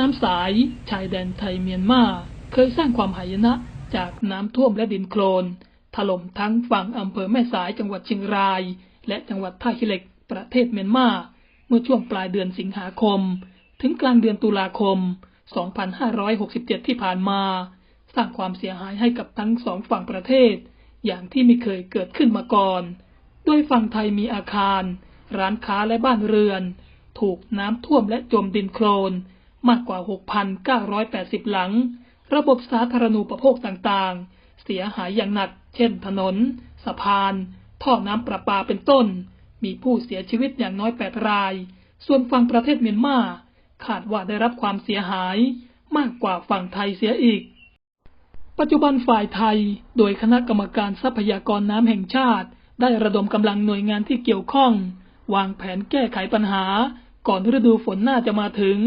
น้ำสาย ชายแดนไทยเมียนมา เคยสร้างความหายนะจากน้ำท่วมและดินโคลน ถล่มทั้งฝั่งอำเภอแม่สายจังหวัดเชียงราย และจังหวัดท่าขี้เหล็กประเทศเมียนมา เมื่อช่วงปลายเดือนสิงหาคม ถึงกลางเดือนตุลาคม 2567 ที่ผ่านมา สร้างความเสียหายให้กับทั้งสองฝั่งประเทศ อย่างที่ไม่เคยเกิดขึ้นมาก่อน โดยฝั่งไทยมีอาคาร ร้านค้าและบ้านเรือน ถูกน้ำท่วมและจมดินโคลน มากกว่า 6,980 หลัง ระบบสาธารณูปโภคต่างๆ เสียหายอย่างหนัก เช่น ถนน สะพาน ท่อน้ำประปาเป็นต้น มีผู้เสียชีวิตอย่างน้อย 8 ราย ส่วนฝั่งประเทศเมียนมาคาดว่าได้รับความเสียหายมากกว่าฝั่งไทยเสียอีก ปัจจุบันฝ่ายไทย โดยคณะกรรมการทรัพยากรน้ำแห่งชาติ ได้ระดมกำลังหน่วยงานที่เกี่ยวข้อง วางแผนแก้ไขปัญหา ก่อนฤดูฝนน่าจะมาถึง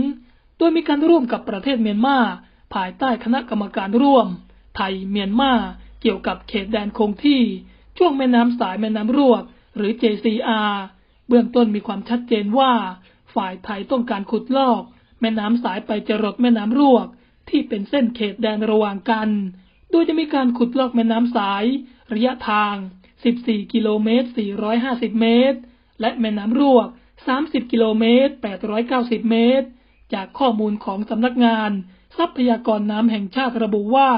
โดยมีการร่วมกับประเทศเมียนมาภายใต้คณะกรรมการร่วม ไทยเมียนมาเกี่ยวกับเขตแดนคงที่ช่วงแม่น้ำสายแม่น้ำรวก หรือ JCR เบื้องต้นมีความชัดเจนว่า ฝ่ายไทยต้องการขุดลอก แม่น้ำสายไปจรดแม่น้ำรวก ที่เป็นเส้นเขตแดนระหว่างกัน โดยจะมีการขุดลอกแม่น้ำสาย ระยะทาง 14 กิโลเมตร 450 เมตร และแม่น้ำรวก 30 กิโลเมตร 890 เมตร จากข้อมูลของสำนักงาน ทรัพยากรน้ำแห่งชาติระบุว่า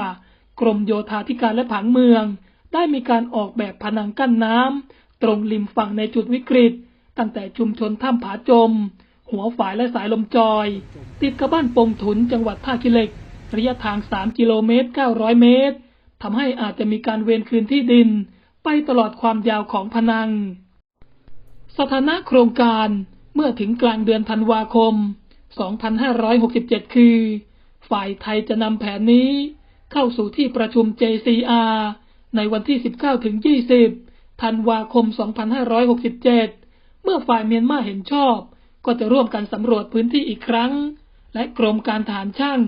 กรมโยธาธิการและผังเมือง ได้มีการออกแบบผนังกั้นน้ำตรงริมฝั่งในจุดวิกฤต ตั้งแต่ชุมชนถ้ำผาจม หัวฝายและสายลมจอย ติดกับบ้านปงถุนจังหวัดท่าขี้เหล็ก ระยะทาง 3 กิโลเมตร 900 เมตรทำให้อาจจะมีการเวนคืนที่ดิน ไปตลอดความยาวของพนัง สถานะโครงการเมื่อถึงกลางเดือนธันวาคม 2567 คือ ฝ่ายไทยจะนำแผนนี้เข้าสู่ที่ประชุม JCR ในวันที่ 19 ถึง 20 ธันวาคม 2567 เมื่อฝ่ายเมียนมาเห็นชอบ ก็จะร่วมกันสำรวจพื้นที่อีกครั้ง และกรมการทหารช่าง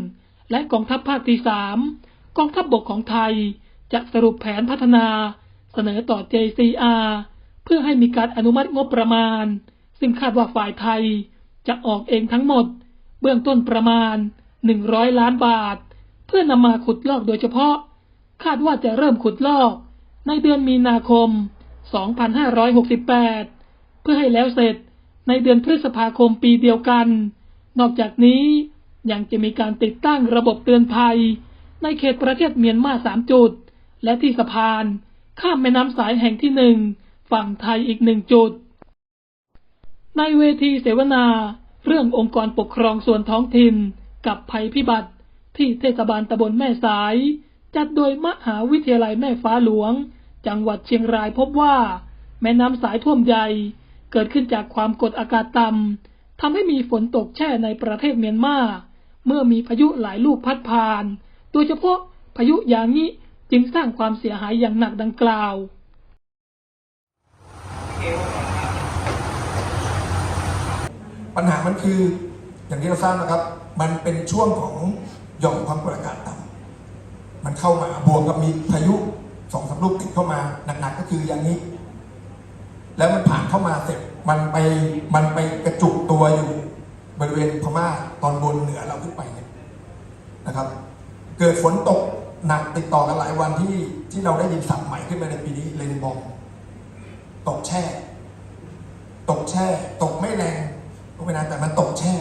และกองทัพภาคที่ 3 กองทัพบบกของไทยจะสรุปแผนพัฒนาเสนอต่อ JCR เพื่อให้มีการอนุมัติงบประมาณ ซึ่งคาดว่าฝ่ายไทย จะออกเองทั้งหมด เบื้องต้นประมาณ 100 ล้านบาท เพื่อนำมาขุดลอกโดยเฉพาะ คาดว่าจะเริ่มขุดลอก ในเดือนมีนาคม 2568 เพื่อให้แล้วเสร็จในเดือนพฤษภาคมปีเดียวกัน นอกจากนี้ยังจะมีการติดตั้งระบบเตือนภัย ในเขตประเทศเมียนมาสามจุด และที่สะพาน ข้ามแม่น้ำสายแห่งที่หนึ่งฝั่งไทยอีกหนึ่งจุด ในเวทีเสวนา เรื่ององค์กรปกครองส่วนท้องถิ่น กับภัยพิบัติ ที่เทศบาลตำบลแม่สาย จัดโดยมหาวิทยาลัยแม่ฟ้าหลวง จังหวัดเชียงรายพบว่า แม่น้ำสายท่วมใหญ่ เกิดขึ้นจากความกดอากาศต่ำทำให้มีฝนตกแช่ในประเทศเมียนมาเมื่อมีพายุหลายลูกพัดผ่าน โดยเฉพาะพายุยางิจึงสร้างความเสียหายอย่างหนักดังกล่าว ปัญหามันคืออย่างที่เราทราบนะครับ มันเป็นช่วงของหย่อมความกดอากาศต่ำมันเข้ามาบวกกับมีพายุสองสามลูกติดเข้ามาหนักๆก็คืออย่างนี้ แล้วมันผ่านเข้ามาเสร็จมันไปมันไปกระจุกตัวอยู่บริเวณพม่าตอนบนเหนือเราขึ้นไปเนี่ยนะครับ เกิดฝนตกหนักติดต่อกันหลายวันที่ที่เราได้ยินศัพท์ใหม่ขึ้นมาในปีนี้เลนบอมตกแช่ ตกแช่ ตกไม่แรง ไปนานแต่มันตกแช่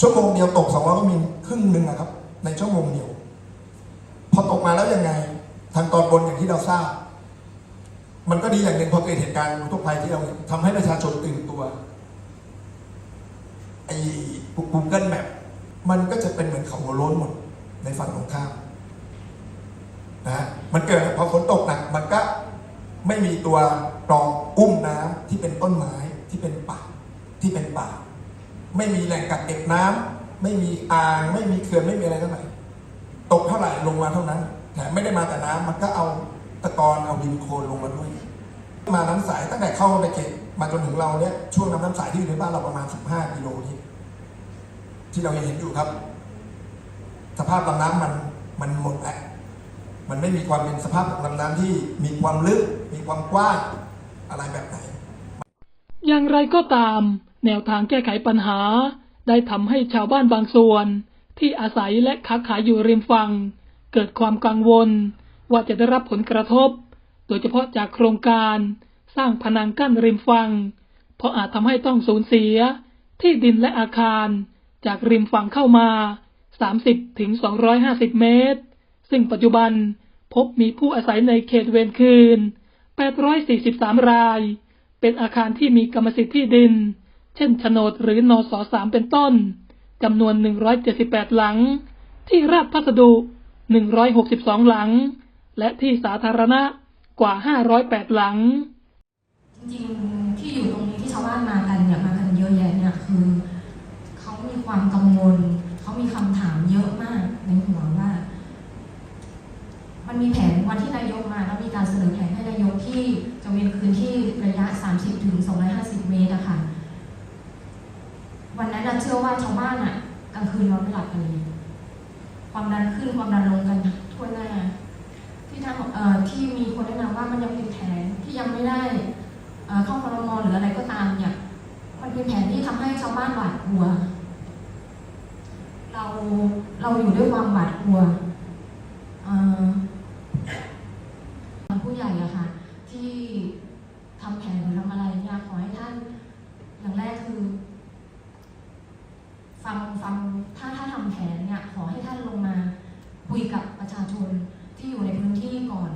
ชั่วโมงเดียวตกสองร้อยก็มีครึ่งหนึ่งนะครับ ในชั่วโมงเดียว พอตกมาแล้วยังไง ทางตอนบนอย่างที่เราทราบ มันก็ดีอย่างหนึ่งพอเกิดเหตุการณ์อุกภัยที่เราเห็นทำให้ประชาชนตื่นตัวไอ้ Google Map มันก็จะเป็นเหมือนเขาหัวโล้นหมดในฝั่งตรงข้ามนะฮะมันเกิดพอฝนตกหนักมันก็ไม่มีตัวกรองอุ้มน้ำที่เป็นต้นไม้ที่เป็นป่า ที่เป็นป่า ไม่มีแหล่งกักเก็บน้ำไม่มีอ่างไม่มีเขื่อนไม่มีอะไรเท่าไหร่ตกเท่าไหร่ลงมาเท่านั้นแถมไม่ได้มาแต่น้ำมันก็เอาตะกอนเอาดินโคลนลงมาด้วย มาน้ำใสตั้งแต่เข้าในเขตมาจนถึงเราเนี่ยช่วงน้ำน้ำใสที่อยู่ในบ้านเราประมาณ 15 กิโลนี้ที่เรายังเห็นอยู่ครับ สภาพลำน้ำมันมันหมดแล้วมันไม่มีความเป็นสภาพของลำน้ำที่มีความลึก มีความกว้างอะไรแบบไหน อย่างไรก็ตาม แนวทางแก้ไขปัญหา ได้ทำให้ชาวบ้านบางส่วน ที่อาศัยและค้าขายอยู่ริมฝั่ง เกิดความกังวล ว่าจะได้รับผลกระทบ โดยเฉพาะจากโครงการสร้างพนังกั้นริมฝั่งเพราะอาจทำให้ต้องสูญเสีย ที่ดินและอาคารจากริมฝั่งเข้ามา 30ถึง250เมตร ซึ่งปัจจุบันพบมีผู้อาศัยในเขตเวรคืน 843 ราย เป็นอาคารที่มีกรรมสิทธิ์ที่ดิน เช่นโฉนดหรือนอสสามเป็นต้นจำนวน 178 หลัง ที่ราชพัสดุ 162 หลัง และที่สาธารณะกว่า 508 หลัง จริงๆ ที่อยู่ตรงนี้ที่ชาวบ้านมากันเนี่ยมากันเยอะแยะเนี่ยคือเขามีความกังวลเขามีคำถามเยอะมากในหัวว่า มันมีแผนวันที่นายกมาแล้วมีการเสนอแผนให้นายกที่จะเวียนคืนที่ระยะ 30ถึง250 เมตรอะค่ะ วันนั้นน่ะ เชื่อว่าชาวบ้านอะกลางคืนนอนไม่หลับกันเลยความดันขึ้นความดันลงกันทั่วหน้า ที่ทางเอ่อที่มีคนแนะนำว่ามันยังเป็นแผนที่ยังไม่ได้เอ่อเข้าครมหรืออะไรก็ตามเนี่ย มันเป็นแผนที่ทำให้ชาวบ้านหวาดกลัว เราเราอยู่ด้วยความหวาดกลัวเอ่อผู้ใหญ่อะค่ะ ที่ทำแผนหรือทำอะไรเนี่ยขอให้ท่าน อย่างแรกคือ ฟังฟังถ้าถ้าทำแผนเนี่ย ขอให้ท่านลงมาคุยกับประชาชนที่อยู่ในพื้นที่ก่อน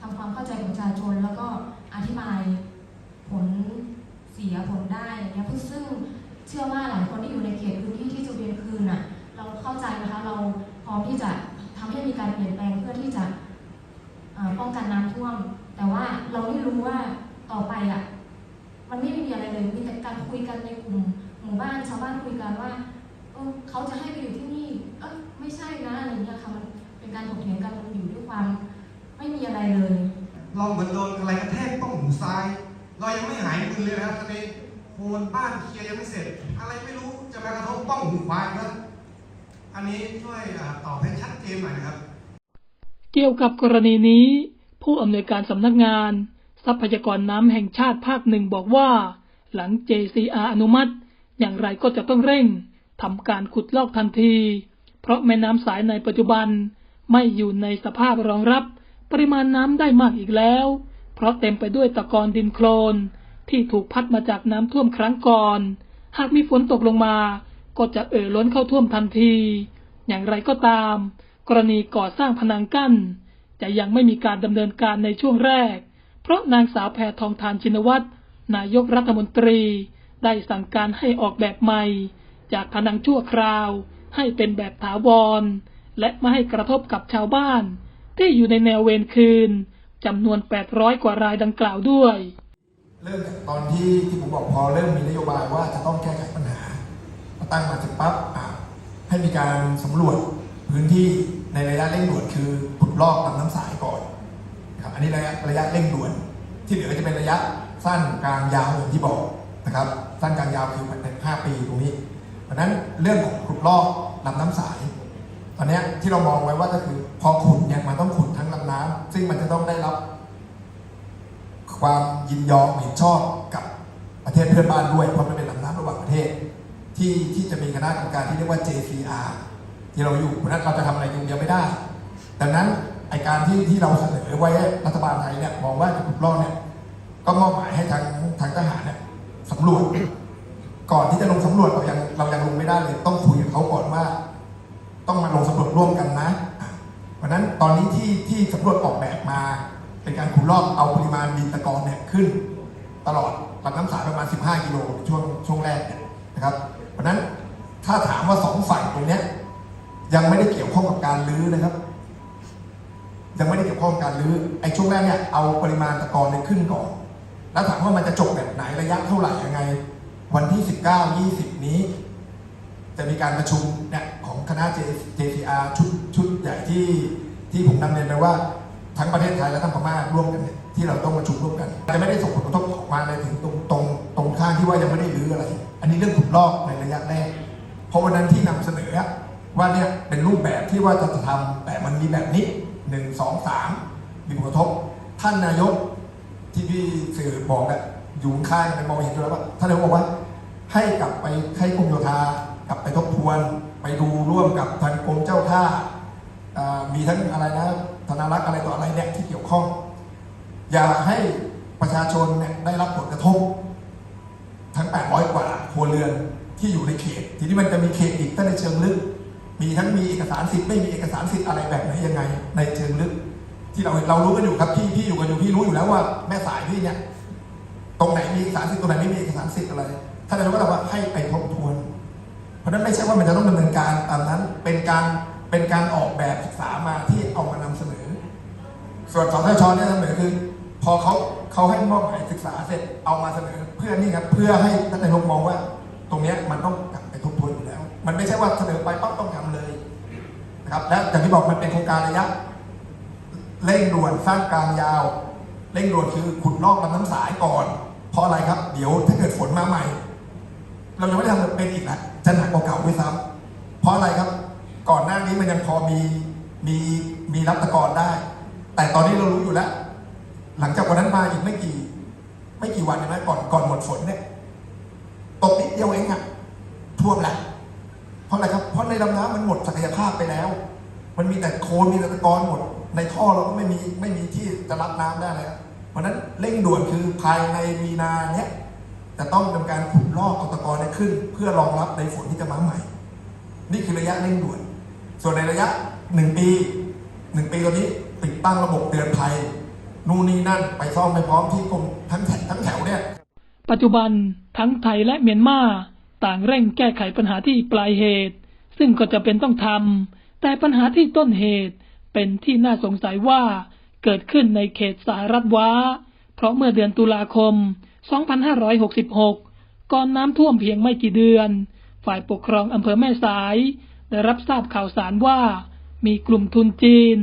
ทำความเข้าใจกับประชาชน แล้วก็อธิบายผลเสียผลได้อะไรเงี้ยเพื่อซึ่งเชื่อว่าหลายคนที่อยู่ในเขตพื้นที่ที่จะเวียนคืนน่ะ เราเข้าใจนะคะ เราพร้อมที่จะทำให้มีการเปลี่ยนแปลงเพื่อที่จะเอ่อ ป้องกันน้ำท่วม แต่ว่าเราไม่รู้ว่าต่อไปอะ มันไม่มีอะไรเลยมีแต่การคุยกันในกลุ่มหมู่บ้านชาวบ้านคุยกันว่าเออเขาจะให้ไปอยู่ที่นี่เออไม่ใช่นะอะไรเงี้ยค่ะมันเป็นการถกเถียงกันมันอยู่ด้วยความ ไม่มีอะไรเลย เราเหมือนโดนอะไรกระแทกต้องหูซ้าย เรายังไม่หายมึนเลยนะครับตอนนี้โคนบ้านเคลียร์ยังไม่เสร็จ อะไรไม่รู้จะมากระทบป้องหูขวาอีกครับอันนี้ช่วยตอบให้ชัดเจนหน่อยนะครับ เกี่ยวกับกรณีนี้ ผู้อำนวยการสำนักงาน ทรัพยากรน้ำแห่งชาติภาคหนึ่งบอกว่า หลัง JCR อนุมัติ อย่างไรก็จะต้องเร่งทำการขุดลอกทันที เพราะแม่น้ำสายในปัจจุบันไม่อยู่ในสภาพรองรับปริมาณน้ำได้มากอีกแล้ว เพราะเต็มไปด้วยตะกอนดินโคลนที่ถูกพัดมาจากน้ำท่วมครั้งก่อน หากมีฝนตกลงมา ก็จะเอ่อล้นเข้าท่วมทันที อย่างไรก็ตาม กรณีก่อสร้างพนังกั้น จะยังไม่มีการดำเนินการในช่วงแรก เพราะนางสาวแพทองทานชินวัตรนายกรัฐมนตรี ได้สั่งการให้ออกแบบใหม่ จากพนังชั่วคราว ให้เป็นแบบถาวร และไม่ให้กระทบกับชาวบ้าน ที่อยู่ในแนวเวรคืนจำนวน 800 กว่ารายดังกล่าวด้วย เริ่มจากตอนที่ที่ผมบอกพอเริ่มมีนโยบายว่าจะต้องแก้ไขปัญหาตั้งมาถึงปั๊บให้มีการสำรวจ พื้นที่ในระยะเร่งด่วนคือขุดลอกลำน้ำสายก่อนครับอันนี้ระยะระยะเร่งด่วน ที่เหลือจะเป็นระยะสั้นกลางยาวอย่างที่บอกนะครับสั้นกลางยาวคือเป็นห้าปีตรงนี้ เพราะนั้นเรื่องของขุดลอกลำน้ำสายตอนนี้ที่เรามองไว้ว่าก็คือพอขุดเนี่ยมันต้องขุดทั้งลำน้ำซึ่งมันจะต้องได้รับ ความยินยอมเห็นชอบกับประเทศเพื่อนบ้านด้วยเพราะมันเป็นลำน้ำระหว่างประเทศ ที่ที่จะมีคณะกรรมการที่เรียกว่า JCR ที่เราอยู่เพราะนั้นเราจะทำอะไรคนเดียวไม่ได้ ดังนั้นไอการที่ที่เราเสนอไว้รัฐบาลไทยเนี่ยมองว่าจะขุดลอกเนี่ยก็มอบหมายให้ทางทางทหารเนี่ยสำรวจ ก่อนที่จะลงสำรวจเรายังเรายังลงไม่ได้เลย ต้องคุยกับเขาก่อนว่า ต้องมาลงสำรวจร่วมกันนะเพราะนั้นตอนนี้ที่ที่สำรวจออกแบบมา เป็นการขุดลอกเอาปริมาณดินตะกอนเนี่ยขึ้น ตลอดลำน้ำสายประมาณ 15 กิโลช่วงช่วงแรกนะครับ เพราะฉะนั้นถ้าถามว่าสองฝั่งตรงเนี้ย ยังไม่ได้เกี่ยวข้องกับการลื้อนะครับ ยังไม่ได้เกี่ยวข้องกับการลื้อไอ้ช่วงแรกเนี่ยเอาปริมาณตะกอนเนี่ยขึ้นก่อน แล้วถามว่ามันจะจบแบบไหนระยะเท่าไหร่ยังไง วันที่ 19 20 นี้ จะมีการประชุมเนี่ยของคณะ J- JCR ชุดชุดใหญ่ที่ที่ผมนำเรียนไปว่าทั้งประเทศไทยและทั้งพม่าร่วมกันเนี่ยที่เราต้องประชุมร่วมกันจะไม่ได้ส่งผลกระทบออกมาในถึงตรงตรงตรงข้างที่ว่ายังไม่ได้รื้ออะไร อันนี้เรื่องขุดลอกในระยะแรกเพราะวันนั้นที่นำเสนอ ว่าเนี่ยเป็นรูปแบบที่ว่าจะทำแต่มันมีแบบนี้หนึ่งสองสามมีผลกระทบ ท่านนายกที่พี่สื่อบอกอะอยู่ข้างๆไปมองเห็นอยู่แล้วว่าท่านนายกบอกว่า ให้กลับไปให้กรมโยธากลับไปทบทวน ไปดูร่วมกับทางกรมเจ้าท่าอ่ามีทั้งอะไรนะธนารักษ์อะไรต่ออะไรเนี่ยที่เกี่ยวข้อง อย่าให้ประชาชนเนี่ยได้รับผลกระทบ ทั้ง 800 กว่าครัวเรือนที่อยู่ในเขต ทีนี้มันจะมีเขตอีกตั้งในเชิงลึก มีทั้งมีเอกสารสิทธิ์ไม่มีเอกสารสิทธิ์อะไรแบบไหนยังไง ในเชิงลึก ที่เราเรารู้กันอยู่ครับพี่พี่อยู่กันอยู่พี่รู้อยู่แล้วว่าแม่สายพี่เนี่ยตรงไหนมีเอกสารสิทธิ์ตรงไหนไม่มีเอกสารสิทธิ์อะไรท่านนายกก็บอกว่าให้ไปทบทวน เพราะนั้นไม่ใช่ว่ามันจะต้องดำเนินการตามนั้นเป็นการเป็นการออกแบบศึกษามาที่เอามานำเสนอ ส่วนสทชเนี่ยเสนอคือ พอเขาเขาให้มอบหมายศึกษาเสร็จเอามาเสนอ เพื่อนี่ครับเพื่อให้ท่านนายกมองว่า ตรงเนี้ยมันต้องัวอยู่แล้ว มันไม่ใช่ว่าเสนอไปปั๊บต้องทำเลยนะครับ และอย่างที่บอกมันเป็นโครงการระยะเร่งด่วนสร้างกลางยาว เร่งด่วนคือขุดลอกลำน้ำสายก่อน เพราะอะไรครับ เดี๋ยวถ้าเกิดฝนมาใหม่ เรายังไม่ได้ทำเป็นอีกนะจะหนักกว่าเก่าด้วยซ้ำเพราะอะไรครับ ก่อนหน้านี้มันยังพอมีมีมีรับตะกอนได้ แต่ตอนนี้เรารู้อยู่แล้ว หลังจากวันนั้นมาอีกไม่กี่ ไม่กี่วันเห็นไหมก่อนก่อนหมดฝนเนี่ยตกนิดเดียวเองอะ ท่วมแหละเพราะอะไรครับ เพราะในลำน้ำมันหมดศักยภาพไปแล้ว มันมีแต่โคลนมีแต่ตะกอนหมด ในท่อเราก็ไม่มีไม่มีที่จะรับน้ำได้แล้วเพราะนั้นเร่งด่วนคือภายในมีนาเนี้ยจะต้องทำการขุดลอกเอาตะกอนเนี่ยขึ้น เพื่อรองรับในฝนที่จะมาใหม่ นี่คือระยะเร่งด่วน ส่วนในระยะหนึ่งปีหนึ่งปีตอนนี้ติดตั้งระบบเตือนภัยนู่นนี่นั่นไปซ่อมไปพร้อมที่กรมทั้งแถทั้งแถวเนี่ย ปัจจุบันทั้งไทยและเมียนมา ต่างเร่งแก้ไขปัญหาที่ปลายเหตุ ซึ่งก็จะเป็นต้องทำแต่ปัญหาที่ต้นเหตุเป็นที่น่าสงสัยว่าเกิดขึ้นในเขตสหรัฐว้า เพราะเมื่อเดือนตุลาคม 2566 ก่อนน้ำท่วมเพียงไม่กี่เดือน ฝ่ายปกครองอำเภอแม่สาย ได้รับทราบข่าวสารว่า มีกลุ่มทุนจีน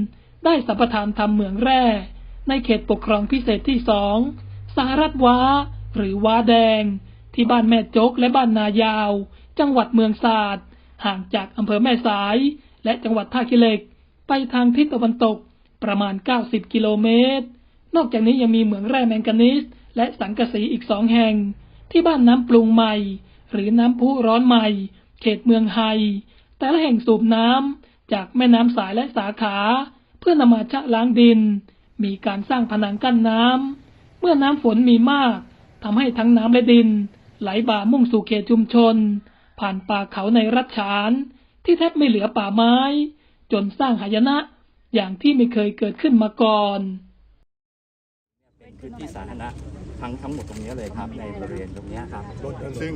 ได้สัปทานทำเหมืองแร่ ในเขตปกครองพิเศษที่สองสหรัฐว้า หรือว้าแดง ที่บ้านแม่โจกและบ้านนายาว จังหวัดเมืองศาสตร์ห่างจากอำเภอแม่สาย และจังหวัดท่าขี้เหล็ก ไปทางทิศตะวันตกประมาณ 90 กิโลเมตร นอกจากนี้ยังมีเหมืองแร่แมงกานีสและสังกะสีอีกสองแห่ง ที่บ้านน้ำปรุงใหม่ หรือน้ำพุร้อนใหม่ เขตเมืองไฮแต่ละแห่งสูบน้ำจากแม่น้ำสายและสาขา เพื่อนำมาชะล้างดิน มีการสร้างผนังกั้นน้ำเมื่อน้ำฝนมีมากทำให้ทั้งน้ำและดิน ไหลบ่ามุ่งสู่เขตชุมชน ผ่านป่าเขาในรัฐฉาน ที่แทบไม่เหลือป่าไม้ จนสร้างหายนะ อย่างที่ไม่เคยเกิดขึ้นมาก่อนเป็นพื้นที่สาธารณะทั้งทั้งหมดตรงนี้เลยครับในบริเวณตรงนี้ครับซึ่ง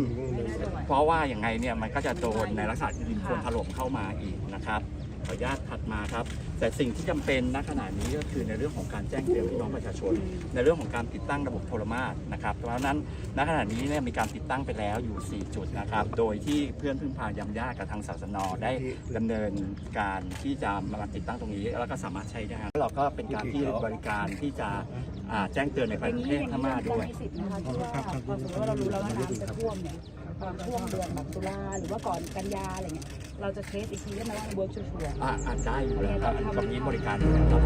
เพราะว่าอย่างไงเนี่ยมันก็จะโดนในลักษณะดินโคลนถล่มเข้ามาอีกนะครับ ขออนุญาตถัดมาครับ แต่สิ่งที่จำเป็นณขณะนี้ก็คือในเรื่องของการแจ้งเตือนพี่น้องประชาชน ในเรื่องของการติดตั้งระบบโทรมาสนะครับเพราะฉะนั้นณขณะนี้เนี่ยมีการติดตั้งไปแล้วอยู่ 4 จุดนะครับ โดยที่เพื่อนพึ่งพายำยากกับทางศาสนได้ดำเนินการที่จะมาติดตั้งตรงนี้ แล้วก็สามารถใช้ได้แล้วเราก็เป็นการที่บริการที่จะอ่าแจ้งเตือนในประเทศพม่าด้วยมีสิทธิ์นะคะที่ว่าพอสมมติว่าเรารู้แล้วว่าน้ำจะท่วมเนี่ย ตอนช่วงเดือนแบบตุลาหรือว่าก่อนกันยาอะไรเงี้ยเราจะเทสอีกทีได้ไหมว่าเวิร์กชัวร์อ่าอ่านได้อยู่แล้วครับนี้บริการครับ